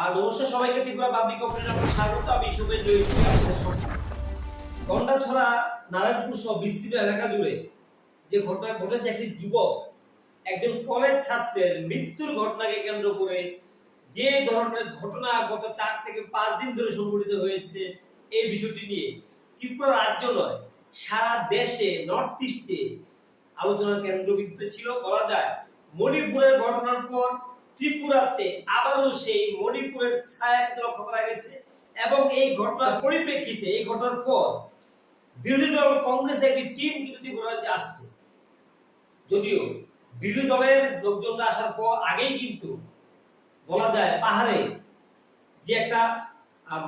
আর নমস্কার সবাইকে Tripura public operator স্বাগত, আমি শুভেন রয়েছি আপনাদের সঙ্গে। নারায়ণপুর সহ বিস্তৃত এলাকা জুড়ে যে ঘটনা ঘটেছে, একটি যুবক, একজন কলেজ ছাত্রের মৃত্যুর ঘটনাকে কেন্দ্র করে যে ধরনের ঘটনা গত চার থেকে পাঁচ দিন ধরে সংঘটিত হয়েছে এই বিষয়টি নিয়ে ত্রিপুরা রাজ্য নয়, সারা দেশে নর্থ ইস্টে আলোচনার কেন্দ্রবিন্দুতে ছিল। বলা যায়, মণিপুরের ঘটনার পর ত্রিপুরাতে আবারও সেই মণিপুরের ছায়া কিন্তু লক্ষ্য করা গেছে। এবং এই ঘটনার পরিপ্রেক্ষিতে, এই ঘটনার পর বিরোধী দল কংগ্রেসের একটি টিম কিন্তু ত্রিপুরা রাজ্যে আসছে। যদিও বিরোধী দলের লোকজনরা আসার পর আগেই কিন্তু বলা যায় পাহাড়ে যে একটা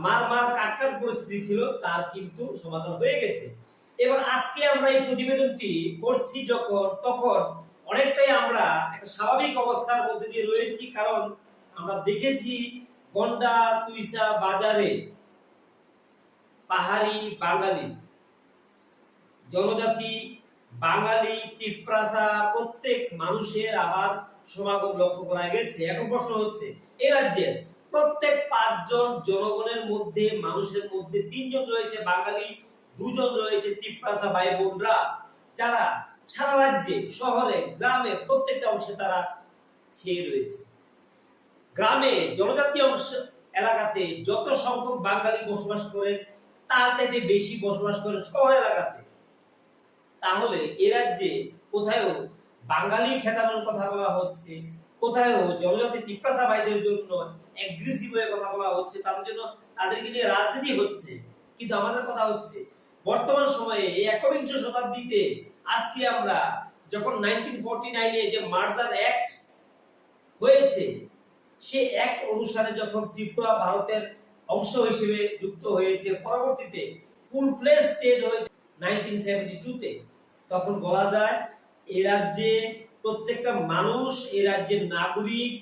মার মার কাটকাট পরিস্থিতি ছিল, তার কিন্তু সমাধান হয়ে গেছে। এবার আজকে আমরা এই প্রতিবেদনটি করছি যখন, তখন অনেকটাই আমরা একটা স্বাভাবিক অবস্থার মধ্যে দিয়ে রয়েছি, কারণ আমরা দেখেছি গন্ডা, তুইসা বাজারে পাহাড়ি বাঙালি, জনজাতি, বাঙালি তিপ্রাসা প্রত্যেক মানুষের আবার সমাগম লক্ষ্য করা গেছে। এখন প্রশ্ন হচ্ছে এই রাজ্যের প্রত্যেক পাঁচজন জনগণের মধ্যে, মানুষের মধ্যে তিনজন রয়েছে বাঙালি, দুজন রয়েছে তিপ্রাসা ভাই বোনরা যারা সারা রাজ্যে, শহরে, গ্রামে, প্রত্যেকটা অংশে তারা ছেয়ে রয়েছে। গ্রামে জনজাতি অংশ এলাকাতে যত সংখ্যক বাঙালি বসবাস করেন, তার চাইতে বেশি বসবাস করেন শহর এলাকাতে। তাহলে এ রাজ্যে কোথাও বাঙালি খেতানোর কথা বলা হচ্ছে কোথাও জনজাতি তিপ্রাসা ভাইদের জন্য অ্যাগ্রেসিভ হয়ে কথা বলা হচ্ছে, তাদের জন্য তাদেরকে নিয়ে রাজনীতি হচ্ছে, কিন্তু আমাদের কথা হচ্ছে বর্তমান সময়ে এই একবিংশ শতাব্দীতে আজকে আমরা যখন নাইনটিন ফোরটি যে মার্জার অ্যাক্ট হয়েছে সে অ্যাক্ট অনুসারে যখন ত্রিপুরা ভারতের অংশ হিসেবে যুক্ত হয়েছে, পরবর্তীতে ফুল ফ্লেজ স্টেট হয়েছে নাইনটিন সেভেন্টি তখন বলা যায় এ রাজ্যে প্রত্যেকটা মানুষ, এ রাজ্যের নাগরিক,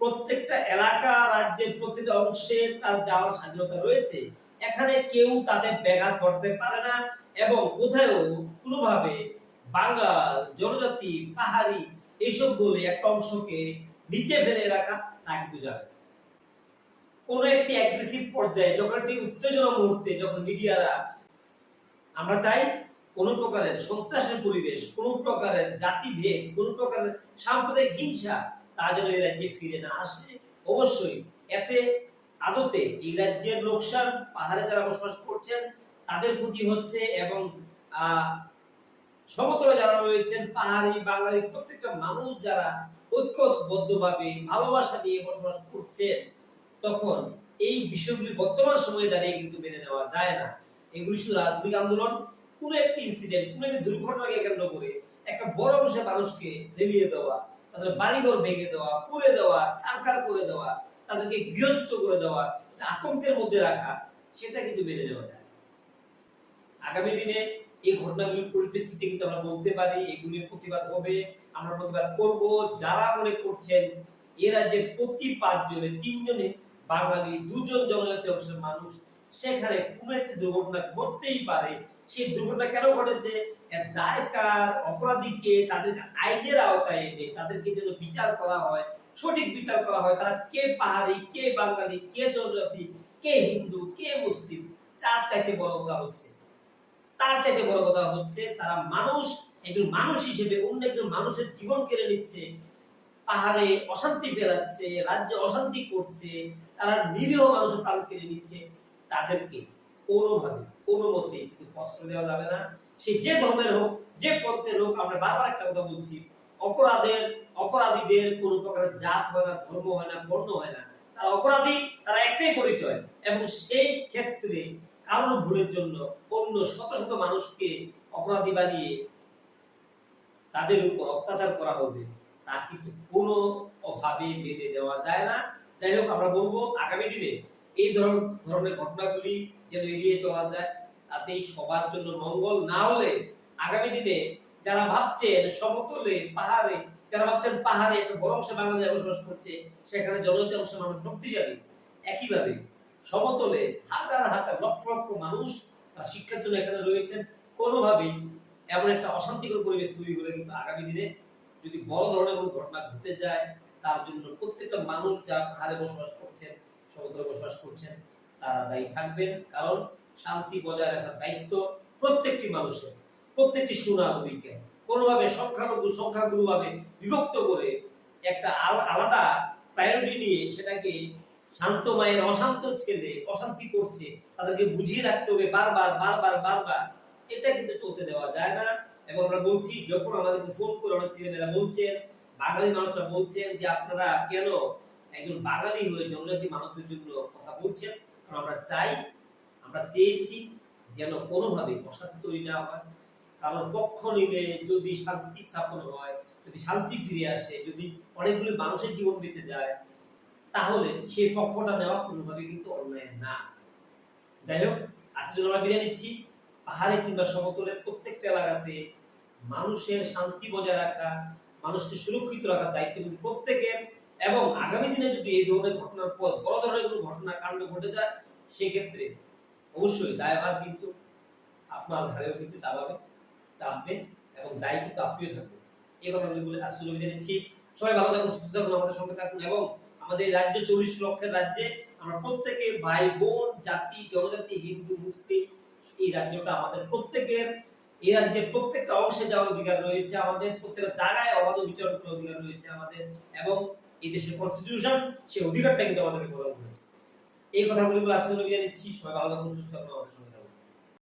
প্রত্যেকটা এলাকা, রাজ্যের প্রত্যেকটা অংশে তার যাওয়ার স্বাধীনতা রয়েছে। এখানে কেউ তাদের ব্যাঘাত করতে পারে না এবং কোথাও কোনোভাবে বাঙাল জনজাতি, পাহাড়ি এইসব বলে একটা অংশকে নিচে ফেলে রাখা তা কিন্তু যাবে। কোনো একটি অ্যাগ্রেসিভ পর্যায়ে যখন একটি উত্তেজনা মুহূর্তে যখন মিডিয়ারা, আমরা চাই কোন প্রকারের সন্ত্রাসের পরিবেশ, কোন প্রকারের জাতিভেদ, কোন প্রকারের সাম্প্রদায়িক হিংসা তা যেন এই রাজ্যে ফিরে না আসে, অবশ্যই এতে আদতে এই রাজ্যের লোকসান, পাহাড়ে যারা বসবাস করছেন, তাদের ক্ষতি হচ্ছে এবং সমতলে যারা রয়েছেন, পাহাড়ি, বাঙালি প্রত্যেকটা মানুষ যারা ঐক্যবদ্ধভাবে ভালোবাসা নিয়ে বসবাস করছেন, তখন এই বিষয়গুলি বর্তমান সময়ে দাঁড়িয়ে কিন্তু মেনে নেওয়া যায় না। এগুলি শুধু রাজনৈতিক আন্দোলন, কোন একটি ইনসিডেন্ট কোন একটি দুর্ঘটনাকে কেন্দ্র করে একটা বড় অংশের মানুষকে লেলিয়ে দেওয়া, তাদের বাড়িঘর ভেঙে দেওয়া, পুড়ে দেওয়া ছাড়খাড় করে দেওয়া তাদেরকে গৃহচ্যুত করে দেওয়া আতঙ্কের মধ্যে রাখা, সেটা কিন্তু মেনে নেওয়া যায়। আগামী দিনে এই ঘটনাগুলির পরিপ্রেক্ষিতে কিন্তু আমরা বলতে পারি, এগুলির প্রতিবাদ হবে, আমরা প্রতিবাদ করব। যারা মনে করছেন এ রাজ্যের প্রতি পাঁচজনে, তিনজনে, বাঙালি, দুজন জনজাতি অংশের মানুষ, সেখানে কোন একটি দুর্ঘটনা ঘটতেই পারে। সেই দুর্ঘটনা কেন ঘটেছে? দায়কার অপরাধীকে তাদেরকে আইনের আওতায় এনে তাদেরকে যেন বিচার করা হয় সঠিক বিচার করা হয়। তারা কে পাহাড়ি, কে বাঙালি, কে জনজাতি, কে হিন্দু, কে মুসলিম, তার চাইতে বড় কথা হচ্ছে, তার চাইতে বড় কথা হচ্ছে তারা মানুষ, একজন মানুষ হিসেবে অন্য একজন মানুষের জীবন কেড়ে নিচ্ছে, পাহাড়ে অশান্তি ফেরাচ্ছে রাজ্যে অশান্তি করছে, তারা নিরীহ মানুষের প্রাণ কেড়ে নিচ্ছে, তাদেরকে কোনোভাবে কোনো মতে কিন্তু কষ্ট দেওয়া যাবে না। সে যে ধর্মের হোক, যে পন্থের হোক, আমরা বারবার একটা কথা বলছি অপরাধের, অপরাধীদের কোনো প্রকারের জাত হয় না, ধর্ম হয় না, বর্ণ হয় না। তারা অপরাধী, তারা একটাই পরিচয়। এবং সেই ক্ষেত্রে কারোর ভুলের জন্য অন্য শত শত মানুষকে অপরাধী বানিয়ে তাদের উপর অত্যাচার করা হবে, তা কিন্তু কোনো অভাবে মেনে দেওয়া যায় না। যাই হোক, আমরা বলব, আগামী দিনে এই ধরন- ধরনের ঘটনাগুলি যেন এড়িয়ে চলা যায়। তাতেই সবার জন্য মঙ্গল। না হলে আগামী দিনে যারা ভাবছেন সমতলে পাহাড়ে, যারা ভাবছেন পাহাড়ে একটা বড় অংশে বাংলাদেশে বসবাস করছে, সেখানে জনজাতি অংশের মানুষ শক্তিশালী। একইভাবে সমতলে হাজার হাজার লক্ষ লক্ষ মানুষ তারা শিক্ষার জন্য এখানে রয়েছেন। কোনোভাবেই এমন একটা অশান্তিকর পরিবেশ তৈরি হলে কিন্তু আগামী দিনে যদি বড় ধরনের কোনো ঘটনা ঘটে যায়, তার জন্য প্রত্যেকটা মানুষ যা পাহাড়ে বসবাস করছেন, সমতলে বসবাস করছেন, তারা দায়ী থাকবেন। কারণ শান্তি বজায় রাখার দায়িত্ব প্রত্যেকটি মানুষের। প্রত্যেকটি সুনাগরিককে কোনোভাবে সংখ্যালঘু সংখ্যাগুরু ভাবে বিভক্ত করে একটা আলাদা প্রায়োরিটি নিয়ে সেটাকে শান্ত মায়ের অশান্ত ছেলে, অশান্তি করছে, তাদেরকে বুঝিয়ে রাখতে হবে বারবার বারবার বারবার। এটা কিন্তু চলতে দেওয়া যায় না। এবং আমরা বলছি, যখন আমাদেরকে ফোন করে অনেক ছেলেমেয়েরা বলছেন, বাঙালি মানুষরা বলছেন যে আপনারা কেন একজন বাঙালি হয়ে জনজাতি মানুষদের জন্য কথা বলছেন, কারণ আমরা চাই, আমরা চেয়েছি যেন কোনোভাবে অশান্তি তৈরি না হয়। কারণ পক্ষ নিলে যদি শান্তি স্থাপন হয়, যদি শান্তি ফিরে আসে, যদি অনেকগুলি মানুষের জীবন বেঁচে যায়, তাহলে সেই পক্ষটা নেওয়া কোনোভাবে কিন্তু অন্যায় না। যাই হোক আজকে আমরা বিদায় নিচ্ছি। পাহাড়ে কিংবা সমতলের প্রত্যেকটা এলাকাতে মানুষের শান্তি বজায় রাখা, মানুষকে সুরক্ষিত রাখার দায়িত্ব কিন্তু প্রত্যেকের। এবং আগামী দিনে যদি এই ধরনের ঘটনার পর বড় ধরনের কোনো ঘটনা কাণ্ড ঘটে যায়, সেক্ষেত্রে অবশ্যই দায়ভার কিন্তু আপনার ঘাড়েও কিন্তু চাপাবে। চাপবে এবং দায়ী কিন্তু আপনিও থাকবেন এই কথাগুলি বলে আজকে বিদায় নিচ্ছি। সবাই ভালো থাকুন, সুস্থ থাকুন, আমাদের সঙ্গে থাকুন এবং আমাদের রাজ্য চল্লিশ লক্ষের রাজ্যে আমরা প্রত্যেকে ভাই, বোন, জাতি, জনজাতি, হিন্দু, মুসলিম এই রাজ্যটা আমাদের প্রত্যেকের এই রাজ্যের প্রত্যেকটা অংশে যাওয়ার অধিকার রয়েছে আমাদের, প্রত্যেকটা জায়গায় অবাধ বিচরণ করার অধিকার রয়েছে আমাদের এবং এই দেশের কনস্টিটিউশন সেই অধিকারটা কিন্তু আমাদেরকে প্রদান করেছে। এই কথাগুলি আজকে বিদায় নিচ্ছি। সবাই ভালো থাকুন, সুস্থ থাকুন, আমাদের সঙ্গে